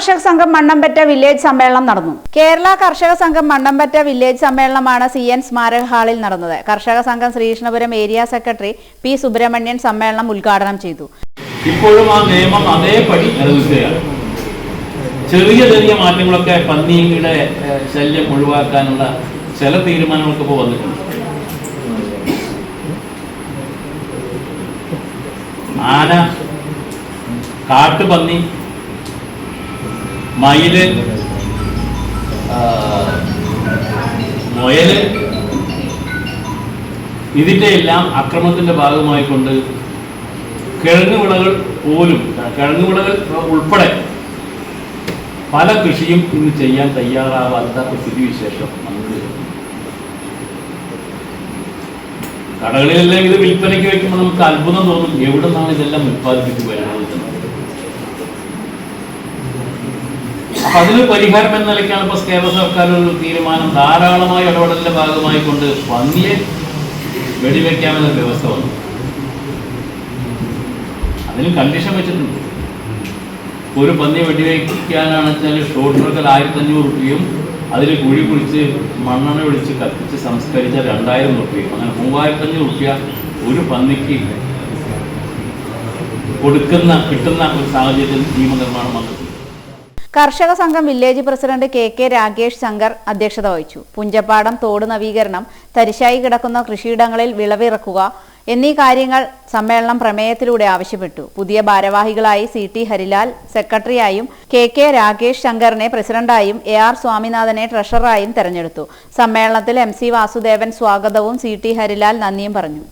സംഘം മണ്ണമ്പറ്റ വില്ലേജ് സമ്മേളനം നടന്നു. കേരള കർഷക സംഘം മണ്ണമ്പറ്റ വില്ലേജ് സമ്മേളനമാണ് സി എൻ സ്മാരക ഹാളിൽ നടന്നത്. Karshaka Sangham Sreekrishnapuram area secretary P Subramanian സമ്മേളനം ഉദ്ഘാടനം ചെയ്തു. ഇപ്പോഴും ആ നിയമം അതേപടി നിലനിൽക്കുകയാണ്. ചെറിയ ചെറിയ മാറ്റങ്ങളൊക്കെ പന്നിയുടെ ശല്യം ഒഴിവാക്കാനുള്ള ചില തീരുമാനങ്ങളൊക്കെ ഇപ്പോൾ വന്നിട്ടുണ്ട്. ആന കാട്ടുപന്നി മയിൽ മുയൽ ഇതിന്റെ എല്ലാം അക്രമത്തിന്റെ ഭാഗമായിക്കൊണ്ട് കിഴങ്ങ് വിളകൾ പോലും കിഴങ്ങ് വിളകൾ ഉൾപ്പെടെ പല കൃഷിയും ഇന്ന് ചെയ്യാൻ തയ്യാറാവാത്ത ഒരു സ്ഥിതിവിശേഷം നമുക്ക് കടകളിലെല്ലാം ഇത് വിൽപ്പനയ്ക്ക് വയ്ക്കുമ്പോൾ നമുക്ക് അത്ഭുതം തോന്നും എവിടെ നിന്നാണ് ഇതെല്ലാം ഉൽപ്പാദിപ്പിച്ച് വരുന്നത് എന്ന്. അപ്പൊ അതിന് പരിഹാരം എന്ന നിലയ്ക്കാണ് ഇപ്പൊ കേരള സർക്കാർ ഒരു തീരുമാനം ധാരാളമായ ഇടപെടലിന്റെ ഭാഗമായി കൊണ്ട് പന്നിയെ വെടിവെക്കാമെന്ന വ്യവസ്ഥ വന്നു. അതിന് കണ്ടീഷൻ വെച്ചിട്ടുണ്ട്. ഒരു പന്നി വെടിവെക്കാനാണ് വെച്ചാൽ ഷോർട്ട് ആയിരത്തി അഞ്ഞൂറ് റുപ്യയും അതിൽ കുഴി കുഴിച്ച് മണ്ണെണ്ണ ഒഴിച്ച് കത്തിച്ച് സംസ്കരിച്ച രണ്ടായിരം റുപ്യയും. അങ്ങനെ മൂവായിരത്തി അഞ്ഞൂറ് റുപ്യ ഒരു പന്നിക്ക് കൊടുക്കുന്ന കിട്ടുന്ന ഒരു സാഹചര്യത്തിൽ നിയമനിർമ്മാണം വന്നിട്ടുണ്ട് Karshaka Sangham village president K K Rakesh Shankar അധ്യക്ഷത വഹിച്ചു. പുഞ്ചപ്പാടം തോട് നവീകരണം തരിശായി കിടക്കുന്ന കൃഷിയിടങ്ങളിൽ വിളവിറക്കുക എന്നീ കാര്യങ്ങൾ സമ്മേളനം പ്രമേയത്തിലൂടെ ആവശ്യപ്പെട്ടു. പുതിയ ഭാരവാഹികളായി സി ടി ഹരിലാൽ സെക്രട്ടറിയായും കെ കെ രാകേഷ് ശങ്കറിനെ പ്രസിഡന്റായും എ ആർ സ്വാമിനാഥനെ ട്രഷററായും തെരഞ്ഞെടുത്തു. സമ്മേളനത്തിൽ എം സി വാസുദേവൻ സ്വാഗതവും സി ടി ഹരിലാൽ നന്ദിയും പറഞ്ഞു.